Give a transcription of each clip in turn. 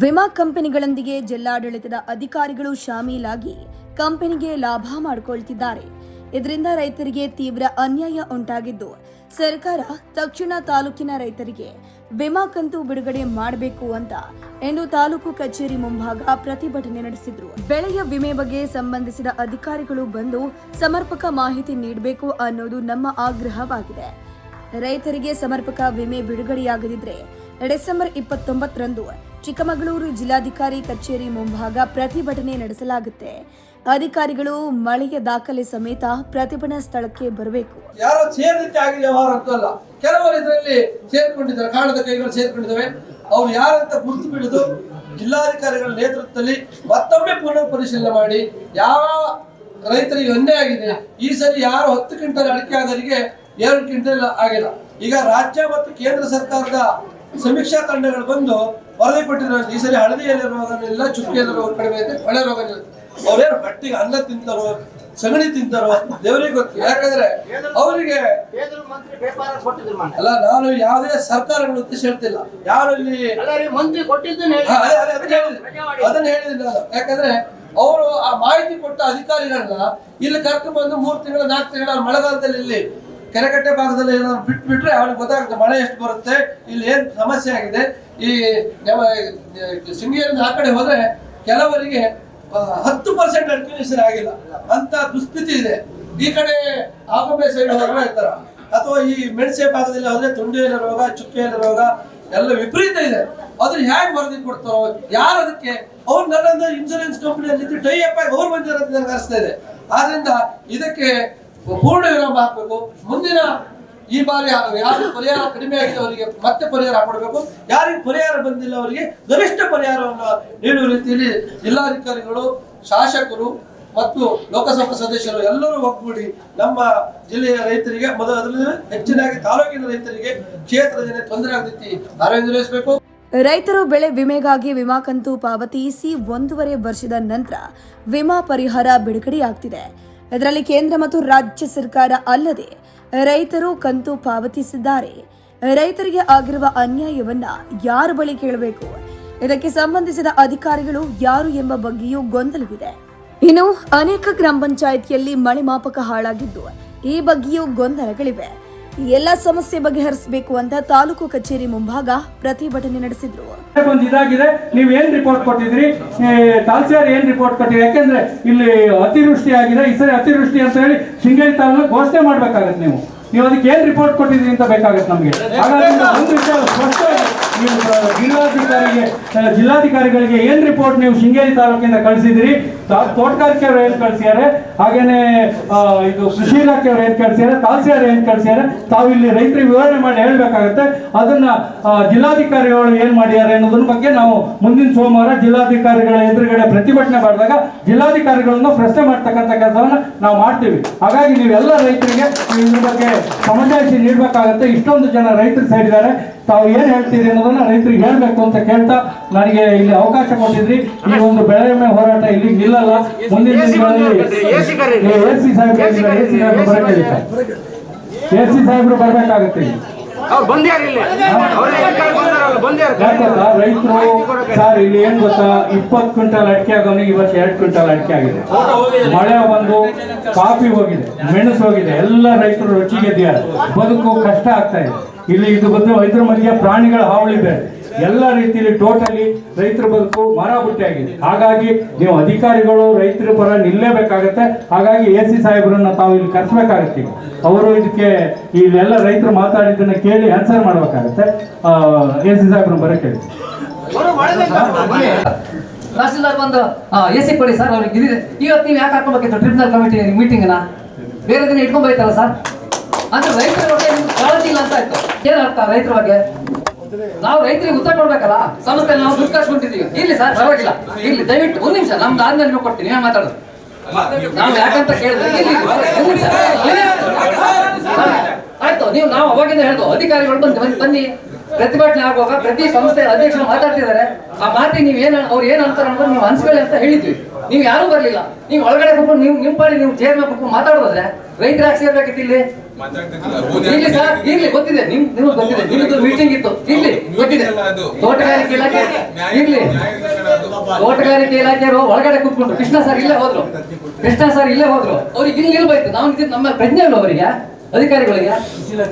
ವಿಮಾ ಕಂಪನಿಗಳೊಂದಿಗೆ ಜಿಲ್ಲಾಡಳಿತದ ಅಧಿಕಾರಿಗಳು ಶಾಮೀಲಾಗಿ ಕಂಪನಿಗೆ ಲಾಭ ಮಾಡಿಕೊಳ್ತಿದ್ದಾರೆ. ಇದರಿಂದ ರೈತರಿಗೆ ತೀವ್ರ ಅನ್ಯಾಯ ಉಂಟಾಗಿದ್ದು, ಸರ್ಕಾರ ತಕ್ಷಣ ತಾಲೂಕಿನ ರೈತರಿಗೆ ವಿಮಾ ಕಂತು ಬಿಡುಗಡೆ ಮಾಡಬೇಕು ಅಂತ ಎಂದು ತಾಲೂಕು ಕಚೇರಿ ಮುಂಭಾಗ ಪ್ರತಿಭಟನೆ ನಡೆಸಿದ್ರು. ಬೆಳೆಯ ವಿಮೆ ಬಗ್ಗೆ ಸಂಬಂಧಿಸಿದ ಅಧಿಕಾರಿಗಳು ಬಂದು ಸಮರ್ಪಕ ಮಾಹಿತಿ ನೀಡಬೇಕು ಅನ್ನೋದು ನಮ್ಮ ಆಗ್ರಹವಾಗಿದೆ. ರೈತರಿಗೆ ಸಮರ್ಪಕ ವಿಮೆ ಬಿಡುಗಡೆಯಾಗದಿದ್ರೆ ಡಿಸೆಂಬರ್ ಇಪ್ಪತ್ತೊಂಬತ್ತರಂದು ಚಿಕ್ಕಮಗಳೂರು ಜಿಲ್ಲಾಧಿಕಾರಿ ಕಚೇರಿ ಮುಂಭಾಗ ಪ್ರತಿಭಟನೆ ನಡೆಸಲಾಗುತ್ತೆ. ಅಧಿಕಾರಿಗಳು ಮಳೆಯ ದಾಖಲೆ ಸಮೇತ ಪ್ರತಿಭಟನಾ ಸ್ಥಳಕ್ಕೆ ಬರಬೇಕು. ಯಾರೋ ಸೇರಿದಕ್ಕೆ ಆಗಿ ವ್ಯವಹಾರ ಅಂತಲ್ಲ. ಕೆಲವರು ಇದರಲ್ಲಿ ಸೇರ್ಕೊಂಡಿದ್ದಾರೆ, ಕಾಣದ ಕೈಗಳು ಸೇರ್ಕೊಂಡಿದ್ದಾವೆ. ಅವ್ರು ಯಾರಂತ ಗುರುತು ಬಿಡಿದು ಜಿಲ್ಲಾಧಿಕಾರಿಗಳ ನೇತೃತ್ವದಲ್ಲಿ ಮತ್ತೊಮ್ಮೆ ಪುನರ್ ಪರಿಶೀಲನೆ ಮಾಡಿ ಯಾವ ರೈತರಿಗೆ ಅನ್ಯಾಯ ಆಗಿದೆ. ಈ ಸರಿ ಯಾರು ಹತ್ತು ಕ್ವಿಂಟಲ್ ಅಡಿಕೆ ಆದವರಿಗೆ ಎರಡು ಕ್ವಿಂಟಲ್ ಆಗಿಲ್ಲ. ಈಗ ರಾಜ್ಯ ಮತ್ತು ಕೇಂದ್ರ ಸರ್ಕಾರದ ಸಮೀಕ್ಷಾ ತಂಡಗಳು ಬಂದು ವರದಿ ಪಟ್ಟಿರೋ ಈ ಸರಿ ಹಳದಿಯಲ್ಲಿ ರೋಗನಿಲ್ಲ ಚುಕ್ಕಿಯಲ್ಲಿ ರೋಗ ಕಡಿಮೆ ಇದೆ ಕೊಳೆ ರೋಗ ಅವ್ರೇನು ಬಟ್ಟಿಗೆ ಅನ್ನ ತಿಂತಾರೋ, ಸಗಣಿ ತಿಂತಾರೋ, ದೇವರಿಗೆ ಗೊತ್ತು. ಯಾಕಂದ್ರೆ ಅವರಿಗೆ ಅಲ್ಲ, ನಾನು ಯಾವುದೇ ಸರ್ಕಾರಗಳ ಉದ್ದೇಶ ಹೇಳ್ತಿಲ್ಲ. ಯಾರು ಇಲ್ಲಿ ಮಂತ್ರಿ ಅದನ್ನ ಹೇಳಿದಿಲ್ಲ ಯಾಕಂದ್ರೆ ಅವರು ಆ ಮಾಹಿತಿ ಕೊಟ್ಟ ಅಧಿಕಾರಿಗಳನ್ನ ಇಲ್ಲಿ ಕರ್ಕೊಂಡು ಬಂದು ಮೂರು ತಿಂಗಳು, ನಾಲ್ಕು ತಿಂಗಳು ಮಳೆಗಾಲದಲ್ಲಿ ಇಲ್ಲಿ ಕೆರೆಕಟ್ಟೆ ಭಾಗದಲ್ಲಿ ಏನಾದ್ರು ಬಿಟ್ಟು ಬಿಟ್ರೆ ಅವ್ರಿಗೆ ಗೊತ್ತಾಗುತ್ತೆ ಮಳೆ ಎಷ್ಟು ಬರುತ್ತೆ, ಇಲ್ಲಿ ಏನು ಸಮಸ್ಯೆ ಆಗಿದೆ. ಈ ನಮ್ಮ ಶೃಂಗೇರಿಯಿಂದ ಆ ಕಡೆ ಹೋದ್ರೆ ಕೆಲವರಿಗೆ ಹತ್ತು ಪರ್ಸೆಂಟ್ ಅಡ್ಮಿನಿಸ್ಟ್ರೇಷನ್ ಆಗಿಲ್ಲ. ಅಂತ ದುಸ್ಥಿತಿ ಇದೆ. ಈ ಕಡೆ ಆಗುಂಬೆ ಸೈಡ್ ಹೋದ್ರೆ ಇರ್ತಾರ ಅಥವಾ ಈ ಮೆಣಸೆ ಭಾಗದಲ್ಲಿ ಹೋದ್ರೆ ತುಂಡಿಯಲ್ಲಿ ರೋಗ ಚುಕ್ಕೆಯಲ್ಲಿ ರೋಗ, ಎಲ್ಲ ವಿಪರೀತ ಇದೆ. ಅದನ್ನ ಹೇಗೆ ವರದಿ ಕೊಡ್ತಾರೋ, ಯಾರು ಅದಕ್ಕೆ? ಅವ್ರು ನನ್ನ ಇನ್ಸೂರೆನ್ಸ್ ಕಂಪನಿಯಲ್ಲಿ ಟೈ ಅಪ್ ಆಗಿ ಅವ್ರು ಬಂದಿರೋದು ನನಗೆ ಅನಿಸ್ತಾ ಇದೆ. ಆದ್ರಿಂದ ಇದಕ್ಕೆ ಪೂರ್ಣ ವಿರಾಮ ಹಾಕಬೇಕು ಮುಂದಿನ ಈ ಬಾರಿ ಯಾರು ಪರಿಹಾರ ಕಡಿಮೆ ಆಗಿದೆ ಅವರಿಗೆ ಮತ್ತೆ ಪರಿಹಾರ ಕೊಡಬೇಕು. ಯಾರಿಗೆ ಪರಿಹಾರ ಬಂದಿಲ್ಲ ಅವರಿಗೆ ಗರಿಷ್ಠ ಪರಿಹಾರವನ್ನು ನೀಡುವ ರೀತಿಯಲ್ಲಿ ಜಿಲ್ಲಾಧಿಕಾರಿಗಳು, ಶಾಸಕರು ಮತ್ತು ಲೋಕಸಭಾ ಸದಸ್ಯರು ಎಲ್ಲರೂ ಒಗ್ಗೂಡಿ ನಮ್ಮ ಜಿಲ್ಲೆಯ ರೈತರಿಗೆ ಮೊದಲು ಹೆಚ್ಚಿನಾಗಿ ತಾಲೂಕಿನ ರೈತರಿಗೆ ಕ್ಷೇತ್ರದಲ್ಲಿ ತೊಂದರೆ ಆಗದಿ ಕಾರ್ಯನಿರ್ವಹಿಸಬೇಕು ರೈತರು ಬೆಳೆ ವಿಮೆಗಾಗಿ ವಿಮಾ ಕಂತು ಪಾವತಿಸಿ ಒಂದೂವರೆ ವರ್ಷದ ನಂತರ ವಿಮಾ ಪರಿಹಾರ ಬಿಡುಗಡೆಯಾಗ್ತಿದೆ. ಇದರಲ್ಲಿ ಕೇಂದ್ರ ಮತ್ತು ರಾಜ್ಯ ಸರ್ಕಾರ ಅಲ್ಲದೆ ರೈತರು ಕಂತು ಪಾವತಿಸಿದ್ದಾರೆ. ರೈತರಿಗೆ ಆಗಿರುವ ಅನ್ಯಾಯವನ್ನ ಯಾರ ಬಳಿ ಕೇಳಬೇಕು? ಇದಕ್ಕೆ ಸಂಬಂಧಿಸಿದ ಅಧಿಕಾರಿಗಳು ಯಾರು ಎಂಬ ಬಗ್ಗೆಯೂ ಗೊಂದಲವಿದೆ. ಇನ್ನು ಅನೇಕ ಗ್ರಾಮ ಪಂಚಾಯತಿಯಲ್ಲಿ ಮಳೆ ಮಾಪಕ ಹಾಳಾಗಿದ್ದು ಈ ಬಗ್ಗೆಯೂ ಗೊಂದಲಗಳಿವೆ. ಎಲ್ಲ ಸಮಸ್ಯೆ ಬಗೆಹರಿಸಬೇಕು ಅಂತ ತಾಲೂಕು ಕಚೇರಿ ಮುಂಭಾಗ ಪ್ರತಿಭಟನೆ ನಡೆಸಿದ್ರು. ಒಂದು ಇದಾಗಿದೆ. ನೀವು ಏನ್ ರಿಪೋರ್ಟ್ ಕೊಟ್ಟಿದ್ರಿ ತಹಸೀಲ್ದಾರ್ ಏನ್ ರಿಪೋರ್ಟ್ ಕೊಟ್ಟಿರಿ? ಯಾಕೆಂದ್ರೆ ಇಲ್ಲಿ ಅತಿವೃಷ್ಟಿ ಆಗಿದೆ ಈ ಸರಿ ಅತಿವೃಷ್ಟಿ ಅಂತ ಹೇಳಿ ಶೃಂಗೇರಿ ತಾಲೂಕು ಘೋಷಣೆ ಮಾಡ್ಬೇಕಾಗತ್ತೆ ನೀವು. ನೀವು ಅದಕ್ಕೆ ಏನ್ ರಿಪೋರ್ಟ್ ಕೊಟ್ಟಿದ್ರಿ ಅಂತ ಬೇಕಾಗತ್ತೆ ನಮಗೆ. ಜಿಲ್ಲಾಧಿಕಾರಿಗೆ ಜಿಲ್ಲಾಧಿಕಾರಿಗಳಿಗೆ ಏನ್ ರಿಪೋರ್ಟ್ ನೀವು ಶೃಂಗೇರಿ ತಾಲೂಕಿಂದ ಕಳಿಸಿದ್ರಿ? ತೋಟಗಾರಿಕೆ ಅವರು ಏನ್ ಕಳಿಸ್ಯಾರೆ? ಹಾಗೇನೆ ಇದು ಕೃಷಿ ಇಲಾಖೆಯವರು ಏನ್ ಕಳಿಸ್ಯಾರೆ? ತಹಸೀಲ್ದಾರ್ ಏನ್ ಕಳಿಸ್ಯಾರೆ? ತಾವು ಇಲ್ಲಿ ರೈತರಿಗೆ ವಿವರಣೆ ಮಾಡಿ ಹೇಳ್ಬೇಕಾಗತ್ತೆ. ಅದನ್ನ ಜಿಲ್ಲಾಧಿಕಾರಿಗಳು ಏನ್ ಮಾಡಿದ್ದಾರೆ ಅನ್ನೋದ್ರ ಬಗ್ಗೆ ನಾವು ಮುಂದಿನ ಸೋಮವಾರ ಜಿಲ್ಲಾಧಿಕಾರಿಗಳ ಎದುರುಗಡೆ ಪ್ರತಿಭಟನೆ ಮಾಡಿದಾಗ ಜಿಲ್ಲಾಧಿಕಾರಿಗಳನ್ನು ಪ್ರಶ್ನೆ ಮಾಡ್ತಕ್ಕಂಥ ಕೆಲಸವನ್ನ ನಾವು ಮಾಡ್ತೀವಿ. ಹಾಗಾಗಿ ನೀವೆಲ್ಲ ರೈತರಿಗೆ ಇದ್ರ ಬಗ್ಗೆ ಸಮಜಾಯಿಷಿ ನೀಡಬೇಕಾಗತ್ತೆ. ಇಷ್ಟೊಂದು ಜನ ರೈತರು ಸೇರಿದ್ದಾರೆ ತಾವು ಏನ್ ಹೇಳ್ತೀರಿ ಅನ್ನೋದನ್ನ ರೈತರಿಗೆ ಹೇಳ್ಬೇಕು ಅಂತ ಕೇಳ್ತಾ ನನಗೆ ಇಲ್ಲಿ ಅವಕಾಶ ಕೊಟ್ಟಿದ್ರಿ. ಈ ಒಂದು ಬೆಳೆ ವಿಮೆ ಹೋರಾಟ ಇಲ್ಲಿ ನಿಲ್ಲಲ್ಲ. ಮುಂದಿನ ದಿನಗಳಲ್ಲಿ ಎ ಸಿ ಸಾಹೇಬ್ರು ಎ ಸಿ ಸಾಹೇಬ್ರು ಬರ್ಬೇಕಾಗತ್ತೆ. ಅವ್ರು ಬಂದ್ಯಾರ ಇಲ್ಲಿ? ಅವ್ರ ಬಂದಾರಲ್ಲ ರೈತರು ಸರ್ ಇಲ್ಲಿ ಏನ್ ಗೊತ್ತಾ? ಇಪ್ಪತ್ತು ಕ್ವಿಂಟಲ್ ಅಡಿಕೆ ಆಗೋನಿಗೆ ಇವತ್ತು ಎರಡು ಕ್ವಿಂಟಲ್ ಅಡಿಕೆ ಆಗಿದೆ. ಮಳೆ ಬಂದು ಕಾಫಿ ಹೋಗಿದೆ ಮೆಣಸು ಹೋಗಿದೆ ಎಲ್ಲ ರೈತರು ರುಚಿಗೆದ್ದಿದ್ದಾರೆ ಬದುಕು ಕಷ್ಟ ಆಗ್ತಾ ಇದೆ. ಇಲ್ಲಿ ಇದು ಬಂದು ರೈತರ ಮಧ್ಯೆ ಪ್ರಾಣಿಗಳ ಹಾವಳಿ ಬೇರೆ. ಎಲ್ಲ ರೀತಿಯಲ್ಲಿ ಟೋಟಲಿ ರೈತರ ಬದುಕು ಮರ ಬುಟ್ಟಿ ಆಗಿದೆ. ಹಾಗಾಗಿ ನೀವು ಅಧಿಕಾರಿಗಳು ರೈತರ ಪರ ನಿಲ್ಲೇಬೇಕಾಗತ್ತೆ. ಹಾಗಾಗಿ ಎ ಸಿ ಸಾಹೇಬರನ್ನ ತಾವು ಇಲ್ಲಿ ಕರೆಸ್ಬೇಕಾಗತ್ತೆ ಅವರು ಇದಕ್ಕೆ ಇಲ್ಲೆಲ್ಲ ರೈತರು ಮಾತಾಡಿದ್ದನ್ನ ಕೇಳಿ ಆನ್ಸರ್ ಮಾಡಬೇಕಾಗತ್ತೆ. ಎ ಸಿ ಸಾಹೇಬ್ರನ್ನ ಬರಕ್ಕೆ ತಹಸೀಲ್ದಾರ್ ಬಂದು ಎ ಸಿ ಕೊಡಿ ಸರ್ ಅವ್ರಿಗೆ ಇದಿದೆ. ಇವತ್ತು ನೀವು ಯಾಕೆ ಹಾಕೋಬೇಕಿತ್ತು ಟ್ರಿಬ್ಯುನಲ್ ಕಮಿಟಿ ಮೀಟಿಂಗ್ನ ಬೇರೆ ದಿನ ಇಟ್ಕೊಂಡ್ ಬೈತಾರ ಸರ್? ಅಂದ್ರೆ ರೈತರ ಬಗ್ಗೆ ನಿಮ್ಗೆ ಕಾಳಜಿ ಇಲ್ಲ ಅಂತ ಆಯ್ತು. ಏನ್ ಅರ್ಥ ರೈತರ ಬಗ್ಗೆ? ನಾವು ರೈತರಿಗೆ ಉತ್ತರ ಕೊಡ್ಬೇಕಲ್ಲ? ಸಂಸ್ಥೆ ನಾವು ದುಡ್ಡು ಕಳ್ಸ್ಕೊಂಡಿದ್ದೀವಿ ಇಲ್ಲಿ ಸರ್ ಪರವಾಗಿಲ್ಲ. ಇಲ್ಲಿ ದಯವಿಟ್ಟು ಒಂದ್ ನಿಮಿಷ ನಮ್ದು ಆದ್ಮೇಲೆ ನೀವು ಕೊಡ್ತೀನಿ ನೀವು ಮಾತಾಡೋದು. ನಾವು ಯಾಕಂತ ಕೇಳಿದ್ರೆ ಇಲ್ಲಿ ಒಂದ್ ನಿಮಿಷ. ಆಯ್ತು ನೀವು ನಾವು ಅವಾಗಿಂದ ಹೇಳ್ದು ಅಧಿಕಾರಿಗಳು ಬಂದು ಬನ್ನಿ ಬನ್ನಿ. ಪ್ರತಿಭಟನೆ ಆಗುವಾಗ ಪ್ರತಿ ಸಂಸ್ಥೆ ಅಧ್ಯಕ್ಷರು ಮಾತಾಡ್ತಿದ್ದಾರೆ. ಆ ಮಾತಿಗೆ ನೀವು ಏನು ಅವ್ರು ಏನು ಅಂತಾರೆ ಅನ್ನೋದು ನೀವು ಅನ್ಸ್ಕೊಳ್ಳಿ ಅಂತ ಹೇಳಿದ್ವಿ. ನೀವು ಯಾರು ಬರ್ಲಿಲ್ಲ. ನೀವು ಒಳಗಡೆ ಕುತ್ಕೊಂಡು ನೀವು ನಿಮ್ಮ ಪಾಡಿ ನೀವು ಚೇರ್ ಮೇಲೆ ಕುತ್ಕೊಂಡು ಮಾತಾಡೋದ್ರೆ ರೈತರ ಯಾಕೆ ಸೇರ್ಬೇಕಿತ್ತು ಇಲ್ಲಿ? ಇಲ್ಲಿ ಸರ್ ಇರ್ಲಿ ಗೊತ್ತಿದೆ. ನಿಮ್ ನಿಮ್ಗೆ ಗೊತ್ತಿದೆ. ನಿಮ್ದು ಮೀಟಿಂಗ್ ಇತ್ತು. ಇಲ್ಲಿ ಗೊತ್ತಿದೆ. ತೋಟಗಾರಿಕೆ ಇಲಾಖೆ ಇರ್ಲಿ ತೋಟಗಾರಿಕೆ ಇಲಾಖೆಯವರು ಒಳಗಡೆ ಕುತ್ಕೊಂಡು ಕೃಷ್ಣ ಸರ್ ಇಲ್ಲೇ ಹೋದ್ರು. ಕೃಷ್ಣ ಸರ್ ಇಲ್ಲೇ ಹೋದ್ರು. ಅವ್ರಿಗೆ ಇಲ್ಲಿ ಇರ್ಬೇಕು ನಾವು ನಮ್ಮ ಪ್ರಜ್ಞೆ ಇಲ್ಲ ಅವರಿಗೆ ಅಧಿಕಾರಿಗಳಿಗೆ.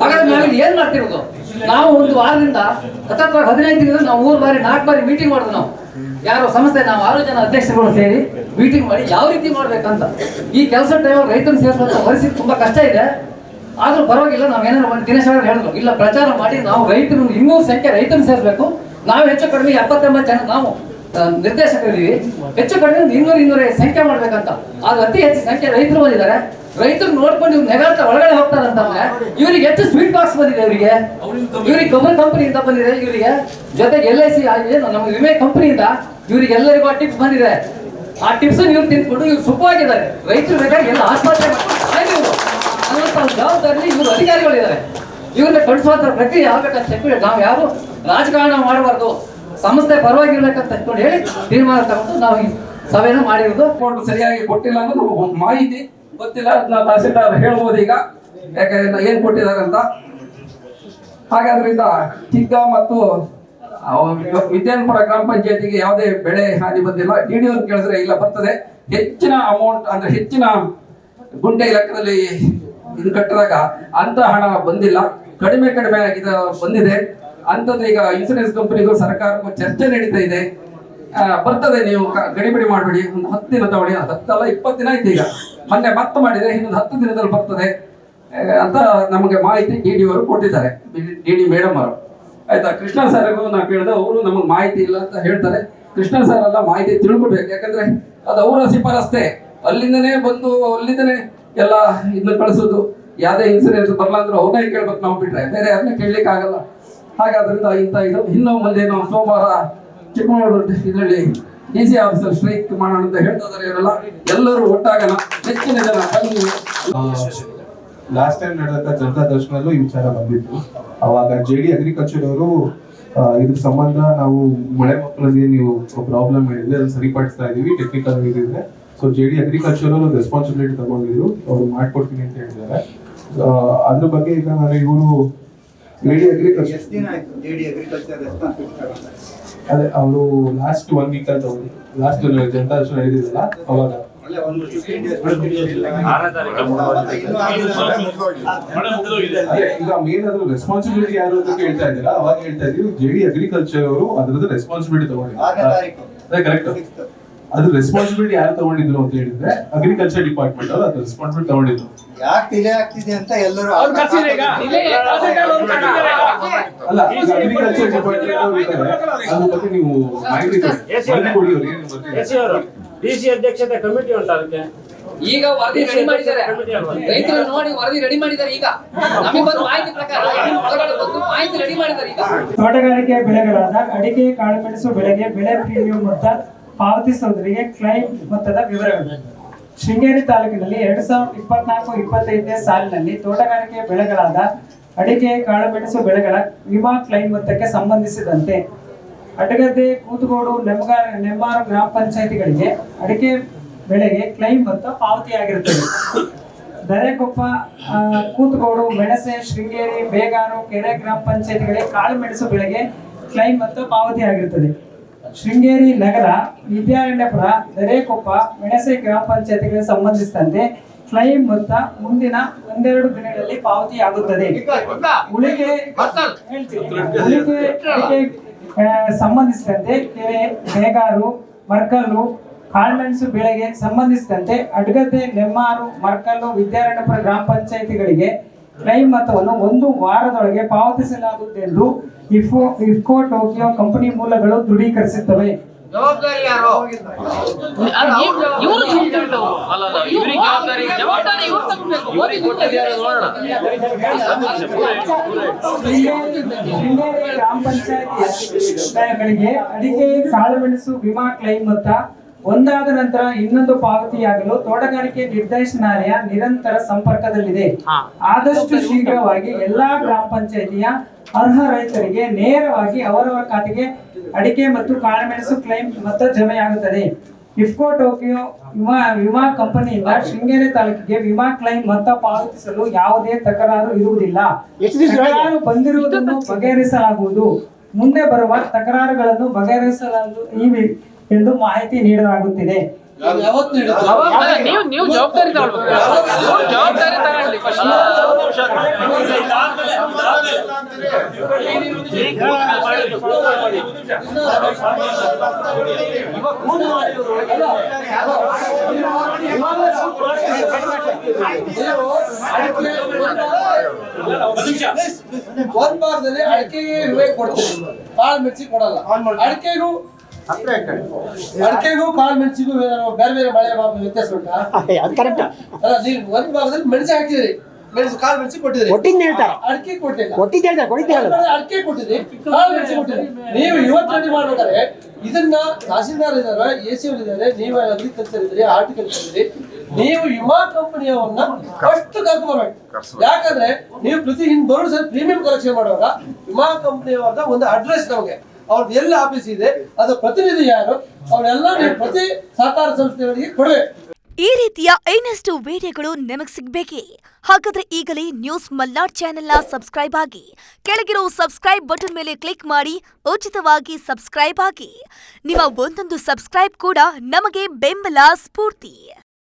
ಹಾಗಾದ್ರೆ ನಾವಿಲ್ಲಿ ಏನ್ ಮಾಡ್ತಿರೋದು? ನಾವು ಒಂದು ವಾರದಿಂದ ಹತ್ತತ್ರ ಹದಿನೈದು ದಿನದಿಂದ ನಾವು ಮೂರು ಬಾರಿ ನಾಲ್ಕು ಬಾರಿ ಮೀಟಿಂಗ್ ಮಾಡಿದ್ವಿ ನಾವು. ಯಾರು ಸಂಸ್ಥೆ ನಾವು ಆರು ಜನ ಅಧ್ಯಕ್ಷರುಗಳು ಸೇರಿ ಮೀಟಿಂಗ್ ಮಾಡಿ ಯಾವ ರೀತಿ ಮಾಡ್ಬೇಕಂತ. ಈ ಕೆಲಸ ಟೈಮ್ ರೈತರು ಸೇರಿಸುವಂತ ಪರಿಸ್ಥಿತಿ ತುಂಬಾ ಕಷ್ಟ ಇದೆ. ಆದ್ರೂ ಪರವಾಗಿಲ್ಲ ನಾವು ಏನಾದ್ರು ಮಾಡಿ ದಿನೇಶ್ ಅವರು ಹೇಳಿದ್ರು ಇಲ್ಲ ಪ್ರಚಾರ ಮಾಡಿ ನಾವು ರೈತರು ಇನ್ನೂರು ಸಂಖ್ಯೆ ರೈತರು ಸೇರಿಸಬೇಕು. ನಾವು ಹೆಚ್ಚು ಕಡಿಮೆ ಎಪ್ಪತ್ತೆಂಬತ್ತು ಜನ ನಾವು ನಿರ್ದೇಶಕರಿದ್ದೀವಿ. ಹೆಚ್ಚು ಕಡಿಮೆ ಒಂದು ಇನ್ನೂರು ಇನ್ನೂರ ಸಂಖ್ಯೆ ಮಾಡ್ಬೇಕಂತ. ಅದು ಅತಿ ಹೆಚ್ಚು ಸಂಖ್ಯೆ ರೈತರು ಬಂದಿದ್ದಾರೆ. ರೈತರು ನೋಡ್ಕೊಂಡು ಇವ್ರು ನೆಗಾಡ್ತ ಒಳಗಡೆ ಹೋಗ್ತಾರಂತಂದ್ರೆ ಇವರಿಗೆ ಹೆಚ್ಚು ಸ್ವೀಟ್ ಬಾಕ್ಸ್ ಬಂದಿದೆ ಇವರಿಗೆ. ಇವರಿಗೆ ಕಮಲ್ ಕಂಪನಿಯಿಂದ ಬಂದಿದೆ. ಇವರಿಗೆ ಜೊತೆಗೆ ಎಲ್ ಐ ಸಿ ಆಗಿದೆ. ನಮ್ಮ ವಿಮೆ ಕಂಪನಿಯಿಂದ ಇವರಿಗೆ ಎಲ್ಲರಿಗೂ ಆ ಟಿಪ್ಸ್ ಬಂದಿದೆ. ಆ ಟಿಪ್ಸ್ ಇವ್ರು ತಿನ್ಕೊಂಡು ಇವ್ರು ಸುಖವಾಗಿದ್ದಾರೆ. ರೈತರು ಬೇಕಾಗಿ ಎಲ್ಲ ಆತ್ಮಹತ್ಯೆ ಜವಾಬ್ದಾರಿ ಅಧಿಕಾರಿಗಳು ಒಂದು ಜವಾಬ್ದಾರಿ ಇವರು ಅಧಿಕಾರಿಗಳಿದ್ದಾರೆ. ಇವ್ರನ್ನ ಕಳಿಸುವಂತ ಪ್ರಕ್ರಿಯೆ ಆಗ್ಬೇಕಂತ ಹೇಳಿ ನಾವು ಯಾರು ರಾಜಕಾರಣ ಮಾಡಬಾರ್ದು, ಸಂಸ್ಥೆ ಪರವಾಗಿರ್ಬೇಕಂತ ಹೇಳ್ಕೊಂಡು ಹೇಳಿ ತೀರ್ಮಾನ ತಗೊಂಡು ನಾವು ಈ ಸಭೆಯನ್ನು ಮಾಡಿರೋದು. ಸರಿಯಾಗಿ ಕೊಟ್ಟಿಲ್ಲ ಅನ್ನೋದು ಒಂದು ಮಾಹಿತಿ ಗೊತ್ತಿಲ್ಲ. ಅದನ್ನ ತಹಸೀಲ್ದಾರ್ ಹೇಳ್ಬೋದು ಈಗ. ಯಾಕೆ ಏನ್ ಕೊಟ್ಟಿದ್ದಾರೆ ಅಂತ. ಹಾಗಾದ್ರಿಂದ ಚಿಕ್ಕ ಮತ್ತು ವಿದ್ಯಾನಪುರ ಗ್ರಾಮ ಪಂಚಾಯತಿಗೆ ಯಾವುದೇ ಬೆಳೆ ಹಾನಿ ಬಂದಿಲ್ಲ. ಡಿ ಡಿ ಕೇಳಿದ್ರೆ ಇಲ್ಲ, ಬರ್ತದೆ. ಹೆಚ್ಚಿನ ಅಮೌಂಟ್ ಅಂದ್ರೆ ಹೆಚ್ಚಿನ ಗುಂಟೆ ಲೆಕ್ಕದಲ್ಲಿ ಇದು ಕಟ್ಟಿದಾಗ ಅಂತ ಹಣ ಬಂದಿಲ್ಲ. ಕಡಿಮೆ ಕಡಿಮೆ ಆಗಿದ ಬಂದಿದೆ. ಅಂತಂದ್ರೆ ಈಗ ಇನ್ಸೂರೆನ್ಸ್ ಕಂಪನಿಗೂ ಸರ್ಕಾರಕ್ಕೂ ಚರ್ಚೆ ನಡೀತಾ ಇದೆ. ಬರ್ತದೆ, ನೀವು ಗಡಿಬಿಡಿ ಮಾಡಬೇಡಿ. ಒಂದು ಹತ್ತು ದಿನ ತಗೊಳ್ಳಿ. ಹತ್ತಲ್ಲ ಇಪ್ಪತ್ತು ದಿನ ಆಯ್ತು ಈಗ. ಮೊನ್ನೆ ಮತ್ತೆ ಮಾಡಿದ್ರೆ ಇನ್ನೊಂದು ಹತ್ತು ದಿನದಲ್ಲಿ ಬರ್ತದೆ. ಅಂತ ನಮಗೆ ಮಾಹಿತಿ ಡಿ ಡಿ ಅವರು ಕೊಟ್ಟಿದ್ದಾರೆ. ಡಿ ಡಿ ಮೇಡಮ್ ಅವರು. ಆಯ್ತಾ? ಕೃಷ್ಣ ಸರ್ಗೂ ನಾವು ಕೇಳಿದೆ, ಅವರು ನಮಗೆ ಮಾಹಿತಿ ಇಲ್ಲ ಅಂತ ಹೇಳ್ತಾರೆ. ಕೃಷ್ಣ ಸರ್ ಎಲ್ಲ ಮಾಹಿತಿ ತಿಳ್ಕೊಬೇಕು. ಯಾಕಂದ್ರೆ ಅದು ಅವರ ಶಿಫಾರಸ್ತೆ ಅಲ್ಲಿಂದನೇ ಬಂದು, ಅಲ್ಲಿಂದನೇ ಎಲ್ಲ ಇದನ್ನ ಕಳಿಸೋದು. ಯಾವುದೇ ಇನ್ಸೂರೆನ್ಸ್ ಬರಲ್ಲ ಅಂದ್ರೆ ಅವ್ರನ್ನೇ ಕೇಳ್ಬೇಕು ನಾವು ಬಿಟ್ರೆ. ಬೇರೆ ಯಾರನ್ನೇ ಕೇಳಲಿಕ್ಕೆ ಆಗಲ್ಲ ಹಾಗಾದ್ರಿಂದ ಇಂಥ ಇದು. ಇನ್ನೂ ಮುಂದೆ ನಾವು ಸೋಮವಾರ ಚಿಕ್ಕಮಗಳೂರು ಇದರಲ್ಲಿ ಡಿ ಸಿ ಆಫೀಸರ್ ಸ್ಟ್ರೈಕ್ ಮಾಡೋಣ ಅಂತ ಹೇಳ್ತಾ ಇದಾರೆ ಇವರೆಲ್ಲ. ಎಲ್ಲರೂ ಒಟ್ಟಾಗಣ ಹೆಚ್ಚಿನ ಜನ ಲಾಸ್ಟ್ ಟೈಮ್ ನಡೆದಂತ ಜನತಾ ದರ್ಶನಲ್ಲೂ ಈ ವಿಚಾರ ಬಂದಿತ್ತು. ಅವಾಗ ಜೆ ಡಿ ಅಗ್ರಿಕಲ್ಚರ್ ಅವರು ಇದ್ರ ಸಂಬಂಧ ನಾವು ಮಳೆ ಮಕ್ಕಳಲ್ಲಿ ನೀವು ಪ್ರಾಬ್ಲಮ್ ಹೇಳಿದ್ರೆ ಅದನ್ನ ಸರಿಪಡಿಸ್ತಾ ಇದೀವಿ ಟೆಕ್ನಿಕಲ್ ಇದಿದೆ ಸೊ ಜೆ ಡಿ ಅಗ್ರಿಕಲ್ಚರ್ ಅವರು ರೆಸ್ಪಾನ್ಸಿಬಿಲಿಟಿ ತಗೊಂಡಿದ್ರು. ಅವ್ರು ಮಾಡ್ಕೊಡ್ತೀನಿ ಅಂತ ಹೇಳಿದ್ದಾರೆ. ಅದ್ರ ಬಗ್ಗೆ ಈಗ ನಾನು ಇವರು J D agriculture JD agriculture ಅದೇ ಅವರು ಲಾಸ್ಟ್ ಒನ್ ವೀಕ್ ಅಂತ ಲಾಸ್ಟ್ ಜನತಾ ದರ್ಶನ ಹೇಳಿದಿರಲ್ಲ ಅವಾಗ. ಈಗ ಮೇನ್ ಅದು ರೆಸ್ಪಾನ್ಸಿಬಿಲಿಟಿ ಯಾರು ಅಂತ ಹೇಳ್ತಾ ಇದ್ದೀರಾ? ಅವಾಗ ಹೇಳ್ತಾ ಇದೀವಿ ಜೆ ಡಿ ಅಗ್ರಿಕಲ್ಚರ್ ಅವರು ಅದ್ರದ್ದು ರೆಸ್ಪಾನ್ಸಿಬಿಲಿಟಿ ತಗೊಂಡಿದ್ದಾರೆ ತಾರೀಕು. ಕರೆಕ್ಟ್ ಅದು ರೆಸ್ಪಾನ್ಸಿಬಿಲಿಟಿ ಯಾರು ತಗೊಂಡಿದ್ರು ಅಂತ ಹೇಳಿದ್ರೆ ಅಗ್ರಿಕಲ್ಚರ್ ಡಿಪಾರ್ಟ್ಮೆಂಟ್ ಅವರು ಅದು ರೆಸ್ಪಾನ್ಸಿಬಿಲಿಟಿ ತಗೊಂಡಿದ್ರು. ಯಾಕೆ ಡಿಲೇ ಆಗ್ತಿದೆ ಅಂತ ಎಲ್ಲರೂ ಅಲ್ಲ ಅಗ್ರಿಕಲ್ಚರ್ ಡಿಪಾರ್ಟ್ಮೆಂಟ್ ಅವರು ಇದ್ದಾರೆ. ಅದ್ರ ಬಗ್ಗೆ ನೀವು ಮಾಹಿತಿ ಕೊಡಿ. ಅವ್ರಿಗೆ. ಡಿ ಸಿ ಅಧ್ಯಕ್ಷತೆ ಕಮಿಟಿ ಉಂಟು ಅದಕ್ಕೆ. ಈಗ ವರದಿ ರೆಡಿ ಮಾಡಿದ್ದಾರೆ. ರೈತರು ನೋಡಿ ವರದಿ ರೆಡಿ ಮಾಡಿದ್ದಾರೆ ಈಗ. ನಮಗೆ ಬಂದ ಮಾಹಿತಿ ಪ್ರಕಾರ ಮಾಹಿತಿ ರೆಡಿ ಮಾಡಿದ್ದಾರೆ ಈಗ. ತೋಟಗಾರಿಕೆ ಬೆಳೆಗಳಾದ ಅಡಿಕೆ ಕಾಳುಮೆಣಸು ಬೆಳೆಗೆ ಬೆಳೆ ಪ್ರೀಮಿಯಂ ಮೊತ್ತ ಪಾವತಿಸುವುದರಿಗೆ ಕ್ಲೈಮ್ ಮೊತ್ತದ ವಿವರಗಳು. ಶೃಂಗೇರಿ ತಾಲೂಕಿನಲ್ಲಿ ಎರಡ್ ಸಾವಿರದ ಇಪ್ಪತ್ನಾಲ್ಕು ಇಪ್ಪತ್ತೈದನೇ ಸಾಲಿನಲ್ಲಿ ತೋಟಗಾರಿಕೆ ಬೆಳೆಗಳಾದ ಅಡಿಕೆ ಕಾಳುಮೆಣಸು ಬೆಳೆಗಳ ವಿಮಾ ಕ್ಲೈಮ್ ಮೊತ್ತಕ್ಕೆ ಸಂಬಂಧಿಸಿದಂತೆ ಅಡ್ಡಗದ್ದೆ ಕೂತುಗೋಡು ನೆಮ್ಮಗಾರ ನೆಮ್ಮಾರು ಗ್ರಾಮ ಪಂಚಾಯಿತಿಗಳಿಗೆ ಅಡಿಕೆ ಬೆಳೆಗೆ ಕ್ಲೈಮ್ ಮೊತ್ತ ಪಾವತಿಯಾಗಿರುತ್ತದೆ ದರೆಕೊಪ್ಪ ಕೂತುಗೋಡು ಮೆಣಸೆ ಶೃಂಗೇರಿ ಬೇಗಾರು ಕೆರೆ ಗ್ರಾಮ ಪಂಚಾಯತಿಗಳಿಗೆ ಕಾಳು ಮೆಣಸು ಬೆಳೆಗೆ ಕ್ಲೈಮ್ ಮತ್ತು ಪಾವತಿಯಾಗಿರುತ್ತದೆ ಶೃಂಗೇರಿ ನಗರ ವಿದ್ಯಾರಣ್ಯಪುರ ದರೇಕೊಪ್ಪ ಮೆಣಸೆ ಗ್ರಾಮ ಪಂಚಾಯತಿಗಳಿಗೆ ಸಂಬಂಧಿಸಿದಂತೆ ಕ್ಲೈಮ್ ಮೊತ್ತ ಮುಂದಿನ ಒಂದೆರಡು ದಿನಗಳಲ್ಲಿ ಪಾವತಿಯಾಗುತ್ತದೆ. ಉಳಿಕೆ. ಉಳಿಕೆ ಸಂಬಂಧಿಸಿದಂತೆ ಕೆರೆ, ಬೇಗಾರು, ಮರ್ಕಲ್ಲು ಕಾಳ್ಮೆಣಸು ಬೆಳೆಗೆ ಸಂಬಂಧಿಸಿದಂತೆ ಅಡ್ಗದ್ದೆ, ನೆಮ್ಮಾರು, ಮರ್ಕಲ್ಲು, ವಿದ್ಯಾರಣ್ಯಪುರ ಗ್ರಾಮ ಪಂಚಾಯಿತಿಗಳಿಗೆ ಕ್ಲೈಮ್ ಮೊತ್ತವನ್ನು ಒಂದು ವಾರದೊಳಗೆ ಪಾವತಿಸಲಾಗುವುದೆಂದು ಇಫ್ಕೋ ಇಫ್ಕೋ ಟೋಕಿಯೋ ಕಂಪನಿ ಮೂಲಗಳು ದೃಢೀಕರಿಸುತ್ತವೆ. ಶೃಂಗೇರಿ ಗ್ರಾಮ ಪಂಚಾಯತಿಗಳಿಗೆ ಅಡಿಕೆ ಕಾಳುಮೆಣಸು ವಿಮಾ ಕ್ಲೈಮ್ ಅಂತ ಒಂದಾದ ನಂತರ ಇನ್ನೊಂದು ಪಾವತಿಯಾಗಲು ತೋಟಗಾರಿಕೆ ನಿರ್ದೇಶನಾಲಯ ನಿರಂತರ ಸಂಪರ್ಕದಲ್ಲಿದೆ. ಆದಷ್ಟು ಶೀಘ್ರವಾಗಿ ಎಲ್ಲಾ ಗ್ರಾಮ ಪಂಚಾಯತಿಯ ಅರ್ಹ ರೈತರಿಗೆ ನೇರವಾಗಿ ಅವರವರ ಖಾತೆಗೆ ಅಡಿಕೆ ಮತ್ತು ಕಾಳುಮೆಣಸು ಕ್ಲೈಮ್ ಮೊತ್ತ ಜಮೆಯಾಗುತ್ತದೆ ಇಫ್ಕೋ ಟೋಕಿಯೋ ವಿಮಾ ವಿಮಾ ಕಂಪನಿಯಿಂದ ಶೃಂಗೇರಿ ತಾಲೂಕಿಗೆ ವಿಮಾ ಕ್ಲೈಮ್ ಮೊತ್ತ ಪಾವತಿಸಲು ಯಾವುದೇ ತಕರಾರು ಇರುವುದಿಲ್ಲ. ತಕರಾರು ಬಂದಿರುವುದನ್ನು ಬಗೆಹರಿಸಲಾಗುವುದು. ಮುಂದೆ ಬರುವ ತಕರಾರುಗಳನ್ನು ಬಗೆಹರಿಸಲಾಗುವುದು ಇವೆ ಎಂದು ಮಾಹಿತಿ ನೀಡಲಾಗುತ್ತಿದೆ? ನೀವು ನೀವು ಜವಾಬ್ದಾರಿ ತಗೊಳ್ಬೇಕು ನೀವು ಜವಾಬ್ದಾರಿ ತಗೊಳ್ಳಿ first. ಒಂದ್ ಭಾಗದಲ್ಲಿ ಅಡಿಕೆಗೆ ವಿವೇಕ್ ಕೊಡ್ತೀವಿ ಕಾಳು ಮಿರ್ಚಿ ಕೊಡಲ್ಲ ಅಡಿಕೆಗೂ ಅಡಿಕೆಗೂ ಕಾಳು ಮೆಣಸಿಗೂ ಬೇರೆ ಬೇರೆ ಮಳೆ ಬಾಬು ವ್ಯತ್ಯಾಸ ಉಂಟಾ? ಅಲ್ಲ ನೀವು ಒಂದ್ ಭಾಗದಲ್ಲಿ ಮೆಣಸು ಹಾಕಿದ್ರಿ. ಮೆಣಸು ಕಾಳು ಮೆಣಸಿ ಕೊಟ್ಟಿದ್ರಿ. ಒಟ್ಟಿಂದ ಹೇಳ್ತಾರೆ ಅಡಿಕೆ ಕೊಟ್ಟಿಲ್ಲ. ಒಟ್ಟಿಂದ ಹೇಳ್ತಾರೆ ಕೊಡಿತೀರ ಅಡಿಕೆ ಕೊಟ್ಟಿದ್ರಿ ಕಾಳು ಮೆಣಸಿ ಕೊಟ್ಟಿದ್ರಿ. ನೀವು ಇವತ್ತು ರೆಡಿ ಮಾಡ್ಬೇಕಾದ್ರೆ ಇದನ್ನ ತಹಸೀಲ್ದಾರ್ ಇದಾರೆ ಎ ಸಿ ಇದ್ದಾರೆ ನೀವು ಅಗ್ರಿಕಲ್ಚರ್ ಇದ್ರಿ ಹಾರ್ಟಿಕಲ್ಚರ್ ಇದ್ರಿ ನೀವು ವಿಮಾ ಕಂಪನಿಯವನ್ನ ಫಸ್ಟ್ ಕರ್ಕೊಂಡು ಬರ್ಬೇಕು. ಯಾಕಂದ್ರೆ ನೀವು ಪ್ರತಿ ಹಿಂದ್ ಬರೋದು ಸರ್ ಪ್ರೀಮಿಯಂ ಕಲೆಕ್ಷನ್ ಮಾಡುವಾಗ ವಿಮಾ ಕಂಪನಿಯವರ ಒಂದು ಅಡ್ರೆಸ್ ನಮಗೆ. ಅವ್ರದ್ದು ಎಲ್ಲಿ ಆಫೀಸ್ ಇದೆ. ಅದು ಪ್ರತಿನಿಧಿ ಯಾರು? ಅವರೆಲ್ಲ ನೀವು ಪ್ರತಿ ಸಹಕಾರ ಸಂಸ್ಥೆಗಳಿಗೆ ಕೊಡಬೇಕು. ಈ ರೀತಿಯ ಇನ್ನಷ್ಟು ವಿಡಿಯೋಗಳು ನಿಮಗೆ ಸಿಗಬೇಕೇ? ಹಾಗಾದ್ರೆ ಈಗಲೇ ನ್ಯೂಸ್ ಮಲ್ನಾಡ್ ಚಾನೆಲ್ನ ಸಬ್ಸ್ಕ್ರೈಬ್ ಆಗಿ, ಕೆಳಗಿರೋ ಸಬ್ಸ್ಕ್ರೈಬ್ ಬಟನ್ ಮೇಲೆ ಕ್ಲಿಕ್ ಮಾಡಿ, ಉಚಿತವಾಗಿ ಸಬ್ಸ್ಕ್ರೈಬ್ ಆಗಿ. ನಿಮ್ಮ ಒಂದೊಂದು ಸಬ್ಸ್ಕ್ರೈಬ್ ಕೂಡ ನಮಗೆ ಬೆಂಬಲ ಸ್ಫೂರ್ತಿ.